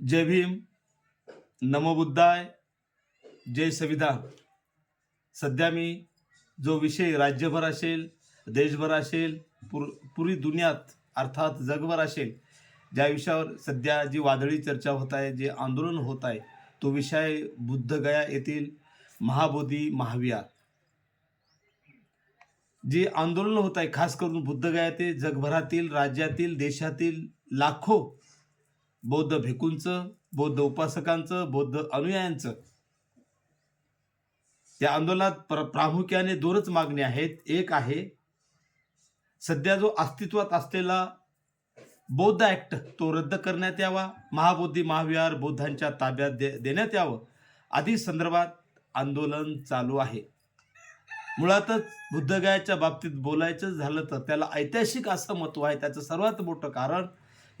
जय भीम. नमोबुद्धाय जय संविधान सध्या मी जो विषय राज्यभर असेल देशभर असेल पुर पुरी दुनियात अर्थात जगभर असेल ज्या विषयावर सध्या जी वादळी चर्चा होत आहे जे आंदोलन होत आहे तो विषय बुद्धगया येथील महाबोधी महाविहार जे आंदोलन होत आहे खास करून बुद्धगया ते जगभरातील राज्यातील देशातील लाखो बौद्ध भिकूंचं बौद्ध उपासकांचं बौद्ध अनुयायांचं. या आंदोलनात प्र प्रामुख्याने दोनच मागण्या आहेत. एक आहे सध्या जो अस्तित्वात असलेला बौद्ध ॲक्ट तो रद्द करण्यात यावा महाबोधी महाविहार बौद्धांच्या ताब्यात दे देण्यात यावं. आदी संदर्भात आंदोलन चालू आहे. मुळातच बुद्धगयाच्या बाबतीत बोलायचं झालं तर त्याला ऐतिहासिक असं महत्त्व आहे. त्याचं सर्वात मोठं कारण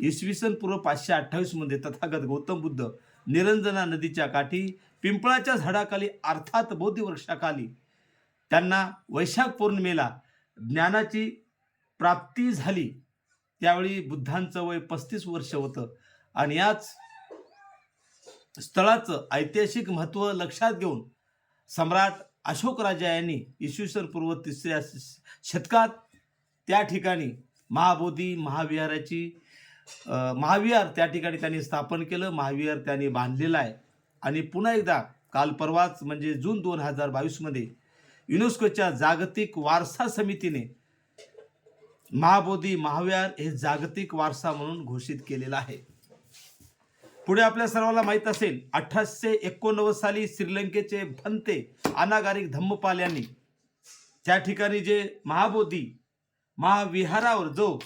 इसवी सन पूर्व पाचशे अठ्ठावीसमध्ये तथागत गौतम बुद्ध निरंजना नदीच्या काठी पिंपळाच्या झाडाखाली अर्थात बोधी वृक्षाखाली त्यांना वैशाख पौर्णिमेला ज्ञानाची प्राप्ती झाली. त्यावेळी बुद्धांचं वय पस्तीस वर्ष होतं. आणि याच स्थळाचं ऐतिहासिक महत्त्व लक्षात घेऊन सम्राट अशोक राजा यांनी इसवी सन पूर्व तिसऱ्या शतकात त्या ठिकाणी महाबोधी महाविहाराची महाविहार त्या ठिकाणी त्यांनी स्थापन केलं महाविहार त्यांनी बांधलेलं आहे. आणि पुन्हा एकदा काल परवाच म्हणजे जून दोन हजार बावीसमध्ये युनेस्कोच्या जागतिक वारसा समितीने महाबोधी महाविहार हे जागतिक वारसा म्हणून घोषित केलेलं आहे. पुढे आपल्या सर्वांना माहीत असेल अठराशे एकोणनव्वद साली श्रीलंकेचे भंते अनागारिक धम्मपाल यांनी त्या ठिकाणी जे महाबोधी महाविहारावर जो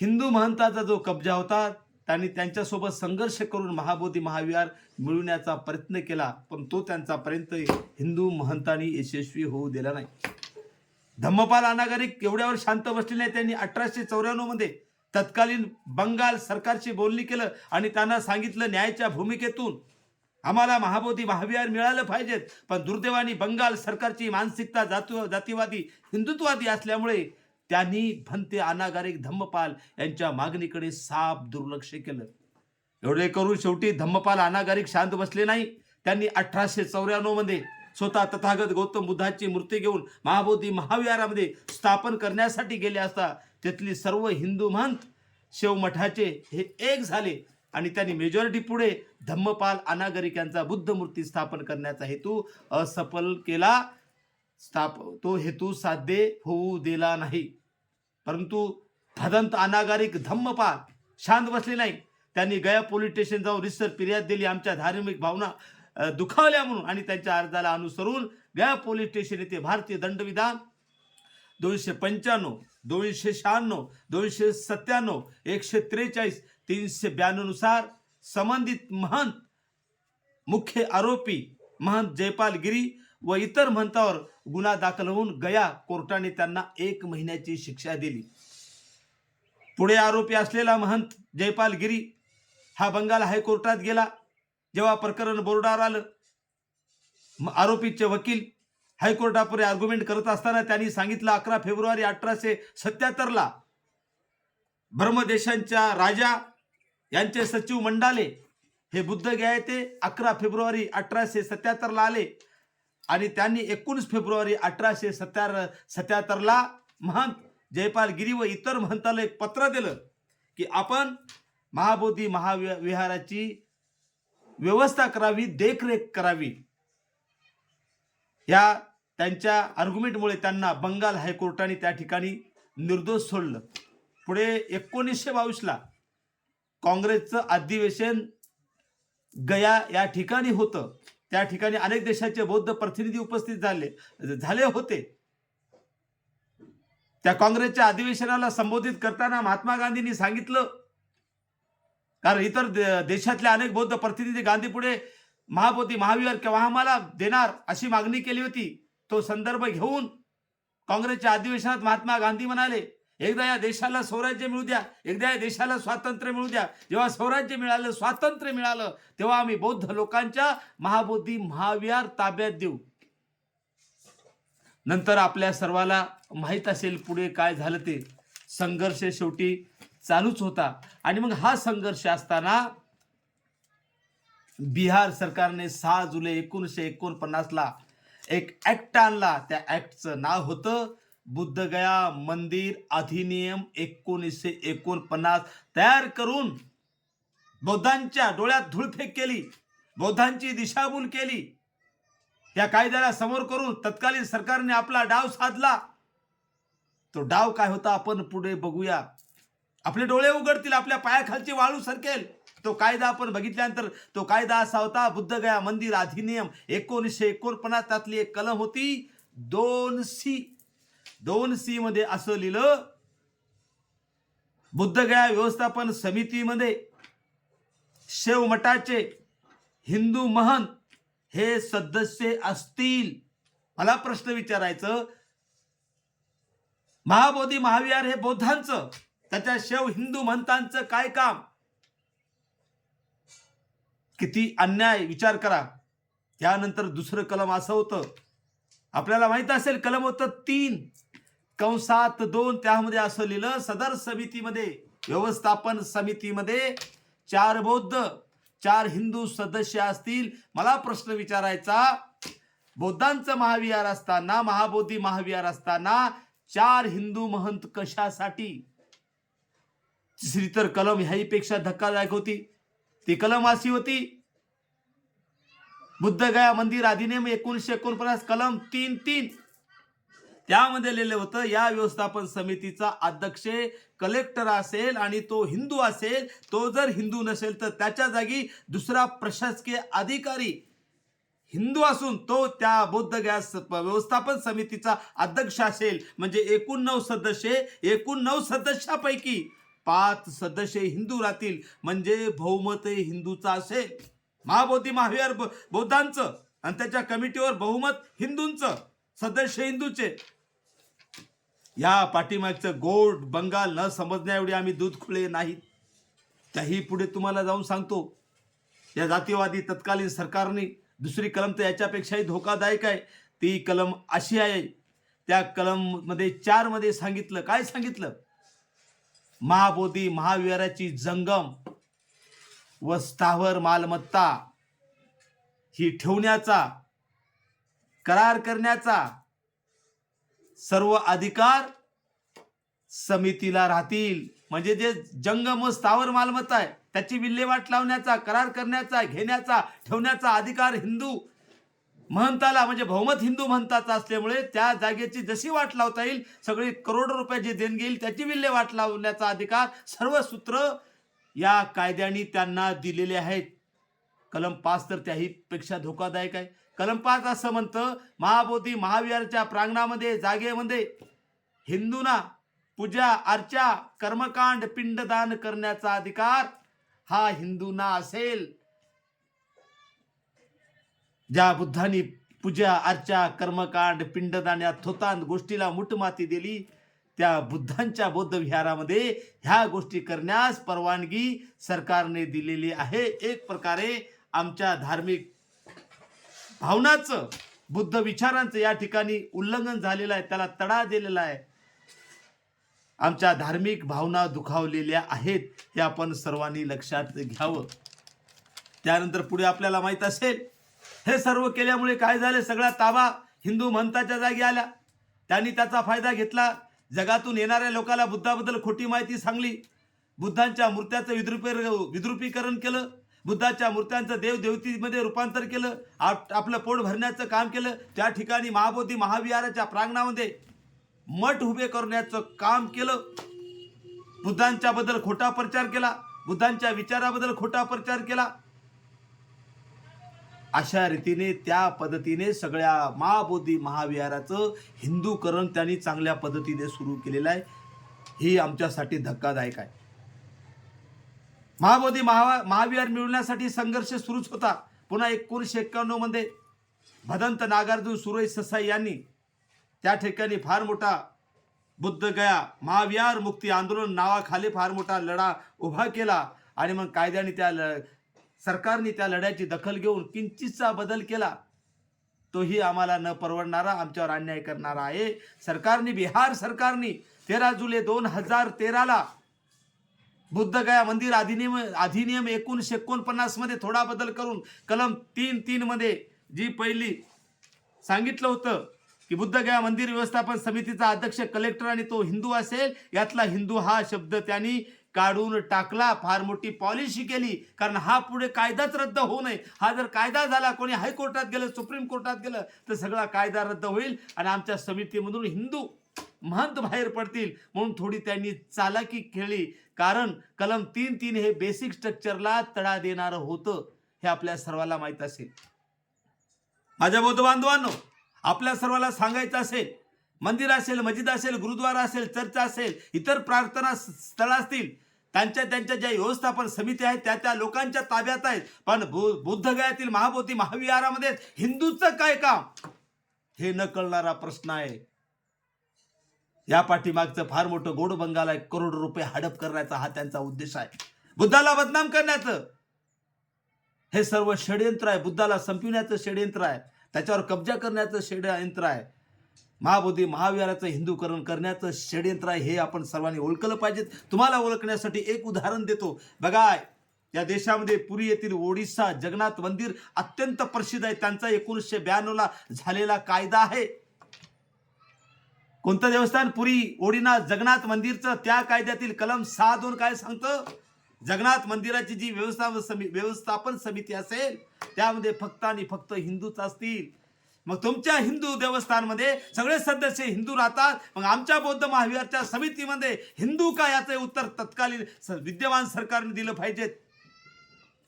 हिंदू महंताचा जो कब्जा होता त्यांनी त्यांच्यासोबत संघर्ष करून महाबोधी महाविहार मिळवण्याचा प्रयत्न केला पण तो त्यांचापर्यंत हिंदू महंतांनी यशस्वी होऊ दिला नाही. धम्मपाल अनागरिक एवढ्यावर शांत बसले नाही त्यांनी अठराशे चौऱ्याण्णवमध्ये तत्कालीन बंगाल सरकारशी बोलणी केलं आणि त्यांना सांगितलं न्यायाच्या भूमिकेतून आम्हाला महाबोधी महाविहार मिळालं पाहिजेत पण दुर्दैवानी बंगाल सरकारची मानसिकता जातू जातीवादी हिंदुत्ववादी असल्यामुळे त्यांनी भंते अनागारिक धम्मपाल यांच्या मागणीकडे साफ दुर्लक्ष केलं. एवढे करून शेवटी धम्मपाल अनागारिक शांत बसले नाही. त्यांनी अठराशे चौऱ्याण्णवमध्ये स्वतः तथागत गौतम बुद्धाची मूर्ती घेऊन महाबोधी महाविहारामध्ये स्थापन करण्यासाठी गेले असता तिथली सर्व हिंदू महंत शिवमठाचे हे एक झाले आणि त्यांनी मेजॉरिटी पुढे धम्मपाल अनागरिक यांचा बुद्ध मूर्ती स्थापन करण्याचा हेतू असफल केला. स्थाप तो हेतू साध्य होऊ दिला नाही. परंतु भदंत अनागारिक धम्मपाल शांत बसले नाही त्यांनी गया पोलीस स्टेशन जाऊन रिसर फिर्याद दिली आमच्या धार्मिक भावना दुखावल्या म्हणून आणि त्यांच्या अर्जाला अनुसरून गया पोलीस स्टेशन येथे भारतीय दंडविधान दोनशे पंच्याण्णव दोनशे शहाण्णव दोनशे सत्त्याण्णव एकशे त्रेचाळीस तीनशे ब्याण्णवनुसार संबंधित महंत मुख्य आरोपी महंत जयपाल गिरी व इतर महंतावर गुन्हा दाखल होऊन गया कोर्टाने त्यांना एक महिन्याची शिक्षा दिली. पुढे आरोपी असलेला महंत जयपाल गिरी हा बंगाल हायकोर्टात गेला. जेव्हा प्रकरण बोर्डावर आलं आरोपीचे वकील हायकोर्टापुढे आर्ग्युमेंट करत असताना त्यांनी सांगितलं अकरा फेब्रुवारी अठराशे सत्याहत्तरला ब्रह्मदेशांच्या राजा यांचे सचिव मंडाले हे बुद्ध गया अकरा फेब्रुवारी अठराशे सत्याहत्तरला आले. आणि त्यांनी एकोणीस फेब्रुवारी अठराशे सत्यार सत्याहत्तरला महंत जयपाल गिरी व इतर महंताला एक पत्र दिलं की आपण महाबोधी महाविहाराची व्यवस्था करावी देखरेख करावी. या त्यांच्या आर्ग्युमेंटमुळे त्यांना बंगाल हायकोर्टाने त्या ठिकाणी निर्दोष सोडलं. पुढे एकोणीसशे बावीसला काँग्रेसचं अधिवेशन गया या ठिकाणी होतं. त्या ठिकाणी अनेक देशाचे बौद्ध प्रतिनिधी उपस्थित झाले झाले होते. त्या काँग्रेसच्या अधिवेशनाला संबोधित करताना महात्मा गांधींनी सांगितलं कारण इतर देशातल्या देशातले अनेक बौद्ध प्रतिनिधी गांधी पुढे महाबोधी महावीर केव्हा आम्हाला देणार अशी मागणी केली होती तो संदर्भ घेऊन काँग्रेसच्या अधिवेशनात महात्मा गांधी म्हणाले एकदा या देशाला स्वराज्य मिळू द्या. एकदा या देशाला स्वातंत्र्य मिळू द्या. जेव्हा स्वराज्य मिळालं स्वातंत्र्य मिळालं तेव्हा आम्ही बौद्ध लोकांच्या महाबोधी महाविहार ताब्यात देऊ. नंतर आपल्या सर्वाला माहीत असेल पुढे काय झालं ते. संघर्ष शेवटी चालूच होता. आणि मग हा संघर्ष असताना बिहार सरकारने सहा जुलै एकोणीसशे एकोणपन्नासला एक ॲक्ट आणला. त्या ॲक्टचं नाव होतं बुद्धगया मंदिर अधिनियम एकोणीसशे एकोणपन्नास तयार करून बौद्धांच्या डोळ्यात धूळफेक केली बौद्धांची दिशाभूल केली. या कायद्याला समोर करून तत्कालीन सरकारने आपला डाव साधला. तो डाव काय होता आपण पुढे बघूया. आपले डोळे उघडतील आपल्या पायाखालची वाळू सरकेल. तो कायदा आपण बघितल्यानंतर तो कायदा असा होता बुद्धगया मंदिर अधिनियम एकोणीसशे एकोणपन्नास त्यातली एक कलम होती दोन सी. दोन सी मध्ये असं लिहिलं बुद्धगया व्यवस्थापन समितीमध्ये शेव मठाचे हिंदू महंत हे सदस्य असतील. मला प्रश्न विचारायचं महाबोधी महाविहार हे बौद्धांचं त्याच्या शेव हिंदू महंतांचं काय काम? किती अन्याय विचार करा. त्यानंतर दुसरं कलम असं होतं. आपल्याला माहीत असेल कलम होतं तीन. कंसात दोन त्यामध्ये असं लिहिलं सदर समितीमध्ये व्यवस्थापन समितीमध्ये चार बौद्ध चार हिंदू सदस्य असतील. मला प्रश्न विचारायचा बौद्धांचं महाविहार असताना महाबोधी महाविहार असताना चार हिंदू महंत कशासाठी? तिसरी तर कलम ह्याहीपेक्षा धक्कादायक होती. ती कलम अशी होती बुद्धगया मंदिर अधिनियम एकोणीसशे एकोणपन्नास कलम तीन तीन. त्यामध्ये लिहिलं होतं या व्यवस्थापन समितीचा अध्यक्ष कलेक्टर असेल आणि तो हिंदू असेल तो जर हिंदू नसेल तर त्याच्या जागी दुसरा प्रशासकीय अधिकारी हिंदू असून तो त्या बौद्ध गॅस व्यवस्थापन समितीचा अध्यक्ष असेल. म्हणजे एकूण नऊ सदस्य एकूण नऊ सदस्यापैकी पाच सदस्य हिंदू राहतील. म्हणजे बहुमत हे हिंदूचा असेल. महाबोधी महाविहार बौद्धांचं आणि त्याच्या कमिटीवर बहुमत हिंदूंचं. सदस्य हिंदूचे. या पाठीमागचं गोड बंगाल न समजण्याएवढी आम्ही दूध खुले नाहीत. त्याही पुढे तुम्हाला जाऊन सांगतो. या जातीवादी तत्कालीन सरकारने दुसरी कलम तर याच्यापेक्षाही धोकादायक आहे. ती कलम अशी आहे. त्या कलममध्ये चारमध्ये सांगितलं. काय सांगितलं? महाबोधी महाविहाराची जंगम व स्थावर मालमत्ता. ही ठेवण्याचा करार करण्याचा सर्व अधिकार समितीला राहतील. म्हणजे जे जंगम स्थावर मालमत्ता आहे त्याची विल्हेवाट लावण्याचा करार करण्याचा घेण्याचा ठेवण्याचा अधिकार हिंदू महंताला म्हणजे बहुमत हिंदू महंताचा असल्यामुळे त्या जागेची जशी वाट लावता येईल सगळी करोडो रुपयाची देणगी येईल त्याची विल्हेवाट लावण्याचा अधिकार सर्व सूत्र या कायद्याने त्यांना दिलेले आहेत. कलम पाच तर त्याही पेक्षा धोकादायक आहे. कलम पाच असं म्हणतं महाबोधी महाविहारच्या प्रांगणामध्ये जागेमध्ये हिंदूंना पूजा अर्चा कर्मकांड पिंडदान करण्याचा अधिकार हा हिंदूंना असेल. ज्या बुद्धांनी पूजा अर्चा कर्मकांड पिंडदान या थोतान गोष्टीला मुठमाती दिली त्या बुद्धांच्या बौद्ध विहारामध्ये ह्या गोष्टी करण्यास परवानगी सरकारने दिलेली आहे. एक प्रकारे आमच्या धार्मिक भावनाचं बुद्ध विचारांचं या ठिकाणी उल्लंघन झालेलं आहे त्याला तडा दिलेला आहे. आमच्या धार्मिक भावना दुखावलेल्या आहेत हे आपण सर्वांनी लक्षात घ्यावं. त्यानंतर पुढे आपल्याला माहीत असेल हे सर्व केल्यामुळे काय झाले? सगळा ताबा हिंदू मंताच्या जागी आल्या त्यांनी त्याचा फायदा घेतला. जगातून येणाऱ्या लोकांना बुद्धाबद्दल खोटी माहिती सांगली. बुद्धांच्या मूर्त्याचं विद्रुपी विद्रुपीकरण केलं. बुद्धाच्या मूर्त्यांचं देवदेवतीमध्ये रूपांतर केलं आप आपलं पोट भरण्याचं काम केलं त्या ठिकाणी महाबोधी महाविहाराच्या प्रांगणामध्ये मठ उभे करण्याचं काम केलं. बुद्धांच्या बद्दल खोटा प्रचार केला बुद्धांच्या विचाराबद्दल खोटा प्रचार केला. अशा रीतीने त्या पद्धतीने सगळ्या महाबोधी महाविहाराचं हिंदूकरण त्यांनी चांगल्या पद्धतीने सुरू केलेलं आहे. ही आमच्यासाठी धक्कादायक आहे. महाबोधी महा महाविहार मिळवण्यासाठी संघर्ष सुरूच होता. पुन्हा एकोणीसशे एक्क्याण्णवमध्ये भदंत नागार्जुन सुरेश ससाई यांनी त्या ठिकाणी फार मोठा बुद्धगया महाविहार मुक्ती आंदोलन नावाखाली फार मोठा लढा उभा केला आणि मग कायद्याने त्या ल सरकारने त्या लढ्याची दखल घेऊन किंचितचा बदल केला. तोही आम्हाला न परवडणारा आमच्यावर अन्याय करणारा आहे. सरकारने बिहार सरकारने तेरा जुलै दोन हजार तेराला बुद्धगया मंदिर अधिनियम अधिनियम एकोणीसशे एकोणपन्नासमध्ये थोडा बदल करून कलम तीन तीन मध्ये जी पहिली सांगितलं होतं की बुद्धगया मंदिर व्यवस्थापन समितीचा अध्यक्ष कलेक्टर आणि तो हिंदू असेल यातला हिंदू हा शब्द त्यांनी काढून टाकला फार मोठी पॉलिसी केली कारण हा पुढे कायदाच रद्द होऊ नये. हा जर कायदा झाला कोणी हायकोर्टात गेलं सुप्रीम कोर्टात गेलं तर सगळा कायदा रद्द होईल. आणि आमच्या समितीमधून हिंदू महंत बाहेर पडतील. म्हणून थोडी त्यांनी चालाकी खेळली. कारण कलम तीन तीन हे बेसिक स्ट्रक्चरला तडा देणारं होतं हे आपल्या सर्वांना माहीत असेल. माझ्या बौद्ध बांधवांनो आपल्या सर्वांना सांगायचं असेल मंदिर असेल मस्जिद असेल गुरुद्वारा असेल चर्च असेल इतर प्रार्थना स्थळ असतील त्यांच्या त्यांच्या ज्या व्यवस्थापन समिती आहेत त्या त्या लोकांच्या ताब्यात आहेत. पण बु- बुद्धगयातील महाबोधी महाविहारामध्ये हिंदूचं काय काम? हे न कळणारा प्रश्न आहे. या पाठीमागचं फार मोठं गोड बंगाला एक करोड रुपये हडप करण्याचा हा त्यांचा उद्देश आहे. बुद्धाला बदनाम करण्याचं. हे सर्व षडयंत्र आहे. बुद्धाला संपविण्याचं षडयंत्र आहे. त्याच्यावर कब्जा करण्याचं षडयंत्र आहे. महाबोधी महाविहाराचं हिंदूकरण करण्याचं षडयंत्र आहे. हे आपण सर्वांनी ओळखलं पाहिजे तुम्हाला ओळखण्यासाठी एक उदाहरण देतो. बघा या देशामध्ये पुरी येथील ओडिसा जगन्नाथ मंदिर अत्यंत प्रसिद्ध आहे. त्यांचा एकोणीसशे ब्याण्णवला झालेला कायदा आहे. कोणतं देवस्थान? पुरी ओडिना जगन्नाथ मंदिरचं त्या कायद्यातील कलम सहा दोन काय सांगतं? जगन्नाथ मंदिराची जी व्यवस्थापन समी व्यवस्थापन समिती असेल त्यामध्ये फक्त आणि फक्त हिंदूच असतील. मग तुमच्या हिंदू देवस्थानमध्ये सगळे सदस्य हिंदू राहतात. मग आमच्या बौद्ध महाविहारच्या समितीमध्ये हिंदू का याचे उत्तर तत्कालीन स- विद्यमान सरकारने दिलं पाहिजेत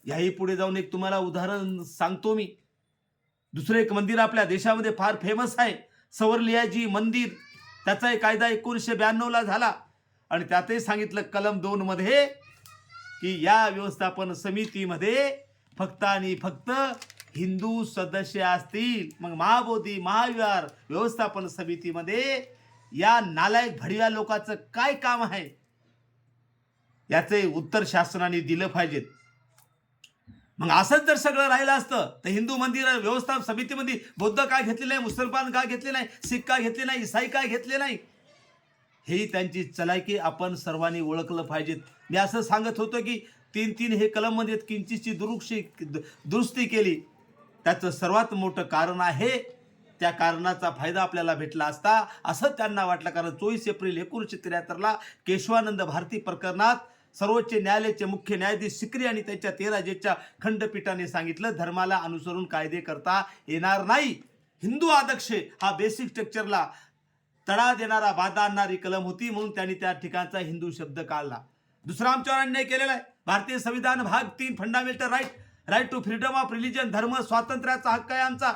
याही पुढे जाऊन एक तुम्हाला उदाहरण सांगतो मी. दुसरं एक मंदिर आपल्या देशामध्ये फार फेमस आहे. सवरलियाजी मंदिर. त्याचा एक कायदा एकोणीसशे ब्याण्णवला झाला. आणि त्यातही सांगितलं कलम दोन मध्ये की या व्यवस्थापन समितीमध्ये फक्त आणि फक्त हिंदू सदस्य असतील. मग महाबोधी महाविहार व्यवस्थापन समितीमध्ये या नालायक भडव्या लोकांचं काय काम आहे? याचे उत्तर शासनाने दिलं पाहिजेत. मग असंच जर सगळं राहिलं असतं तर हिंदू मंदिर व्यवस्था समितीमध्ये बौद्ध काय घेतले नाही मुसलमान का घेतले नाही सिख का घेतले नाही इसाई काय घेतले नाही? ही त्यांची चलायकी आपण सर्वांनी ओळखलं पाहिजेत. मी असं सांगत होतो की तीन तीन हे कलममध्ये किंचितची दुरुक्षी दुरुस्ती केली. त्याचं सर्वात मोठं कारण आहे त्या कारणाचा फायदा आपल्याला भेटला असता असं त्यांना वाटलं. कारण चोवीस एप्रिल एकोणीसशे त्र्याहत्तरला केशवानंद भारती प्रकरणात सर्वोच्च न्यायालयाचे मुख्य न्यायाधीश सिक्री आणि त्यांच्या तेरा जेच्या खंडपीठाने सांगितलं धर्माला अनुसरून कायदे करता येणार नाही. हिंदू आदर्श हा बेसिक स्ट्रक्चरला तडा देणारा बाधा आणणारी कलम होती म्हणून त्यांनी त्या ठिकाणचा हिंदू शब्द काढला. दुसरा आमच्यावर अन्याय केलेला आहे. भारतीय संविधान भाग तीन fundamental right right to freedom of religion धर्म स्वातंत्र्याचा हक्क आहे आमचा.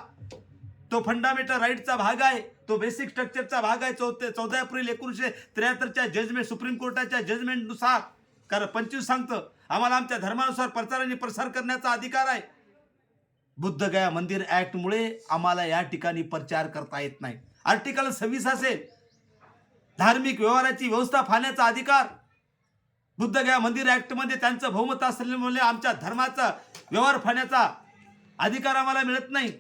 तो फंडामेंटल राईटचा भाग आहे. तो बेसिक स्ट्रक्चरचा भाग आहे. चौथे चौदा एप्रिल एकोणीसशे त्र्याहत्तरच्या जजमेंट सुप्रीम कोर्टाच्या जजमेंटनुसार कारण पंचवीस सांगतं आम्हाला आमच्या धर्मानुसार प्रचार आणि प्रसार करण्याचा अधिकार आहे. बुद्धगया मंदिर ॲक्टमुळे आम्हाला या ठिकाणी प्रचार करता येत नाही. आर्टिकल सव्वीस असेल धार्मिक व्यवहाराची व्यवस्था फाण्याचा अधिकार. बुद्धगया मंदिर ॲक्टमध्ये त्यांचं बहुमत असल्यामुळे आमच्या धर्माचा व्यवहार फाण्याचा अधिकार आम्हाला मिळत नाही.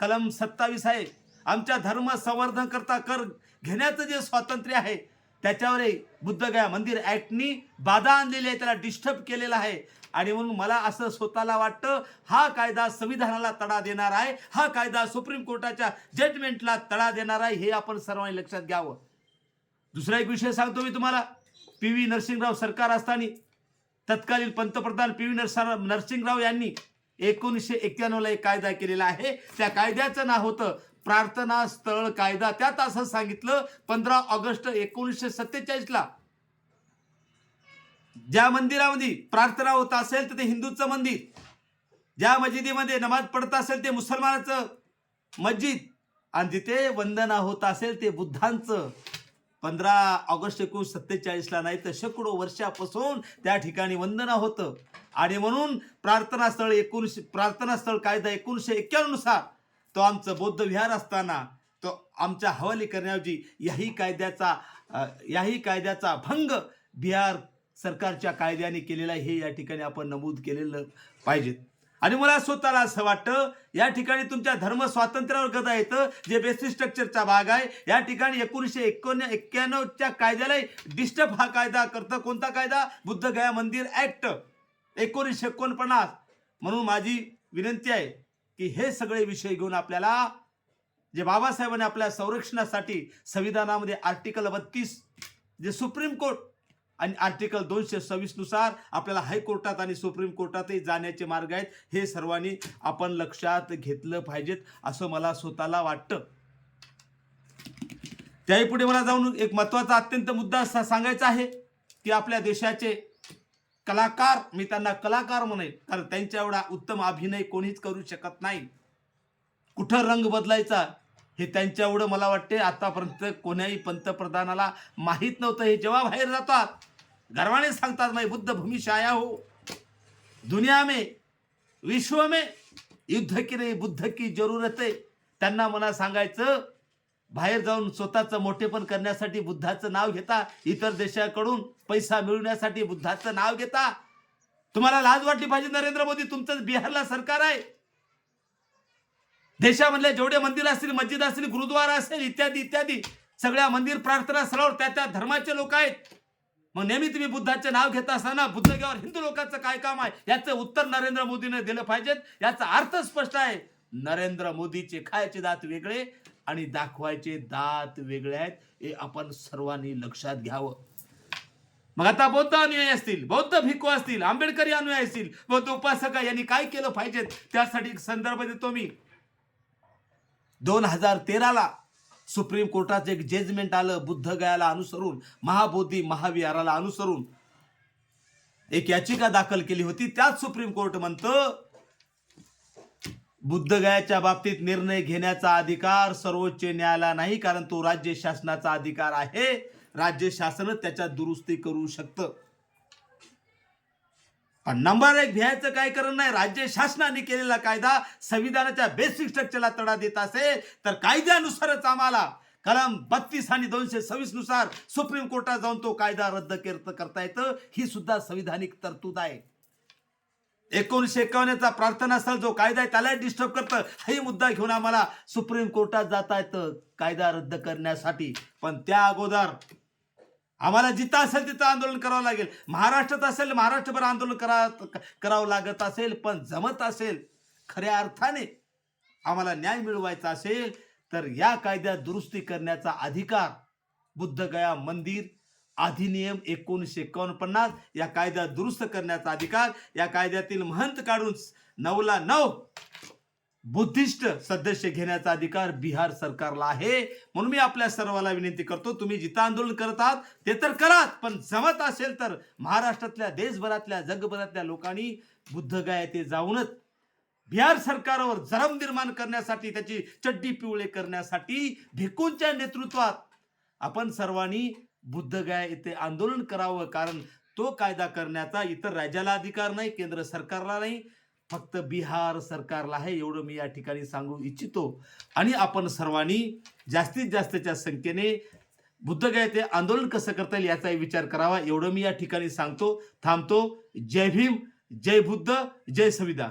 कलम सत्तावीस आहे आमच्या धर्म संवर्धन करता कर घेण्याचं जे स्वातंत्र्य आहे त्याच्यावरही बुद्धगया मंदिर ऍक्टनी बाधा आणलेली आहे त्याला डिस्टर्ब केलेला आहे. आणि म्हणून मला असं स्वतःला वाटतं हा कायदा संविधानाला तडा देणार आहे हा कायदा सुप्रीम कोर्टाच्या जजमेंटला तडा देणार आहे हे आपण सर्वांनी लक्षात घ्यावं. दुसरा एक विषय सांगतो मी तुम्हाला. पी व्ही नरसिंहराव सरकार असताना तत्कालीन पंतप्रधान पी व्ही नरसिंह नरसिंहराव यांनी एकोणीसशे एक्क्याण्णवला एक कायदा केलेला आहे. त्या कायद्याचं नाव होतं प्रार्थना स्थळ कायदा त्यात असं सांगितलं पंधरा ऑगस्ट एकोणीसशे सत्तेचाळीसला. ज्या मंदिरामध्ये प्रार्थना होत असेल तर ते हिंदूचं मंदिर. ज्या मस्जिदीमध्ये नमाज पडत असेल ते मुसलमानाचं मस्जिद आणि जिथे वंदना होत असेल ते बुद्धांचं. पंधरा ऑगस्ट एकोणीसशे सत्तेचाळीसला नाही तर शेकडो वर्षापासून त्या ठिकाणी वंदना होतं. आणि म्हणून प्रार्थनास्थळ एकोणीसशे प्रार्थना स्थळ कायदा एकोणीसशे एक्क्याण्णवनुसार तो आमचं बौद्ध विहार असताना तो आमच्या हवाली करण्याऐवजी याही कायद्याचा याही कायद्याचा भंग बिहार सरकारच्या कायद्याने केलेला आहे हे या ठिकाणी आपण नमूद केलेलं पाहिजे. आणि मला स्वतःला असं वाटतं या ठिकाणी तुमच्या धर्म स्वातंत्र्यावर गदा येतं जे बेसिक स्ट्रक्चरचा भाग आहे या ठिकाणी एकोणीसशे एकोण एक्क्याण्णवच्या कायद्याला डिस्टर्ब हा कायदा करतं. कोणता कायदा? बुद्धगया मंदिर ऍक्ट. एकोणीसशे एकोणपन्नास. म्हणून माझी विनंती आहे की हे सगळे विषय घेऊन आपल्याला जे बाबासाहेबांनी आपल्या संरक्षणासाठी संविधानामध्ये आर्टिकल बत्तीस जे सुप्रीम कोर्ट आणि आर्टिकल दोनशे सव्वीसनुसार आपल्याला हायकोर्टात आणि सुप्रीम कोर्टातही जाण्याचे मार्ग आहेत. हे सर्वांनी आपण लक्षात घेतलं पाहिजेत असं मला स्वतःला वाटतं. त्याही पुढे मला जाऊन एक महत्त्वाचा अत्यंत मुद्दा असा सांगायचा आहे की आपल्या देशाचे कलाकार मी त्यांना कलाकार म्हणेन कारण त्यांच्या एवढा उत्तम अभिनय कोणीच करू शकत नाही. कुठं रंग बदलायचा हे त्यांच्या एवढं मला वाटते आतापर्यंत कोण्याही पंतप्रधानाला माहीत नव्हतं हे जेव्हा बाहेर जातात गर्वाने सांगतात नाही बुद्ध भूमी शाया आया हो. दुनिया में विश्व में युद्ध की नाही बुद्ध की जरूरत आहे त्यांना मला सांगायचं बाहेर जाऊन स्वतःचं मोठेपण करण्यासाठी बुद्धाचं नाव घेता इतर देशाकडून पैसा मिळवण्यासाठी बुद्धाचं नाव घेता. तुम्हाला लाज वाटली पाहिजे नरेंद्र मोदी. तुमचं बिहारला सरकार आहे. देशामधले जेवढे मंदिर असतील मस्जिद असतील गुरुद्वारा असेल इत्यादी इत्यादी सगळ्या मंदिर प्रार्थना स्थळावर त्या त्या धर्माचे लोक आहेत. मग नेहमी तुम्ही बुद्धाचे नाव घेत असताना बुद्धगयावर हिंदू लोकांचं काय काम आहे याचं उत्तर नरेंद्र मोदीने दिलं पाहिजेत याचा अर्थ स्पष्ट आहे. नरेंद्र मोदीचे खायचे दात वेगळे आणि दाखवायचे दात वेगळे आहेत. हे आपण सर्वांनी लक्षात घ्यावं. मग आता बौद्ध अनुयायी असतील बौद्ध भिक्खू असतील आंबेडकरी अनुयायी असतील बौद्ध उपासक यांनी काय केलं पाहिजे? त्यासाठी संदर्भ देतो मी. दोन हजार तेराला सुप्रीम कोर्टाचं एक जजमेंट आलं बुद्धगयाला अनुसरून महाबोधी महाविहाराला अनुसरून. एक याचिका दाखल केली होती त्याच सुप्रीम कोर्ट म्हणतं बुद्धगयाच्या बाबतीत निर्णय घेण्याचा अधिकार सर्वोच्च न्यायालय नाही कारण तो राज्य शासनाचा अधिकार आहे. राज्य शासन त्याच्यात दुरुस्ती करू शकतं. पण नंबर एक भ्यायचं काय करण नाही. राज्य शासनाने केलेला कायदा संविधानाच्या बेसिक स्ट्रक्चरला तडा देत असेल तर कायद्यानुसारच आम्हाला कलम बत्तीस आणि दोनशे सव्वीसनुसार सुप्रीम कोर्टात जाऊन तो कायदा रद्द करता येतं. ही सुद्धा संविधानिक तरतूद आहे. एकोणीसशे एकावन्नचा प्रार्थना स्थळ जो कायदा आहे त्याला डिस्टर्ब करतं. हाही मुद्दा घेऊन आम्हाला सुप्रीम कोर्टात जाता येतं कायदा रद्द करण्यासाठी. पण त्या अगोदर आम्हाला जिथं असेल तिथं आंदोलन करावं लागेल. महाराष्ट्रात असेल महाराष्ट्रभर आंदोलन करा करावं लागत असेल पण जमत असेल खऱ्या अर्थाने आम्हाला न्याय मिळवायचा असेल तर या कायद्यात दुरुस्ती करण्याचा अधिकार बुद्धगया मंदिर अधिनियम एकोणीसशे एकोणपन्नास या कायद्यात दुरुस्त करण्याचा अधिकार या कायद्यातील महंत काढून नऊला नऊ बुद्धिस्ट सदस्य घेण्याचा अधिकार बिहार सरकारला आहे. म्हणून मी आपल्या सर्वाला विनंती करतो तुम्ही जिथं आंदोलन करत आहात ते तर करात पण जमत असेल तर महाराष्ट्रातल्या देशभरातल्या जगभरातल्या लोकांनी बुद्धगया येथे जाऊनच. बिहार सरकारवर जरम निर्माण करण्यासाठी त्याची चड्डी पिवळे करण्यासाठी भिकूंच्या नेतृत्वात आपण सर्वांनी बुद्धगया येथे आंदोलन करावं कारण तो कायदा करण्याचा इतर राज्याला अधिकार नाही केंद्र सरकारला नाही फक्त बिहार सरकारला आहे एवढं मी या ठिकाणी सांगू इच्छितो. आणि आपण सर्वांनी जास्तीत जास्तच्या संख्येने बुद्धगयाचे आंदोलन कसं करता येईल याचाही विचार करावा एवढं मी या ठिकाणी सांगतो थांबतो. जय भीम जय बुद्ध जय संविधान.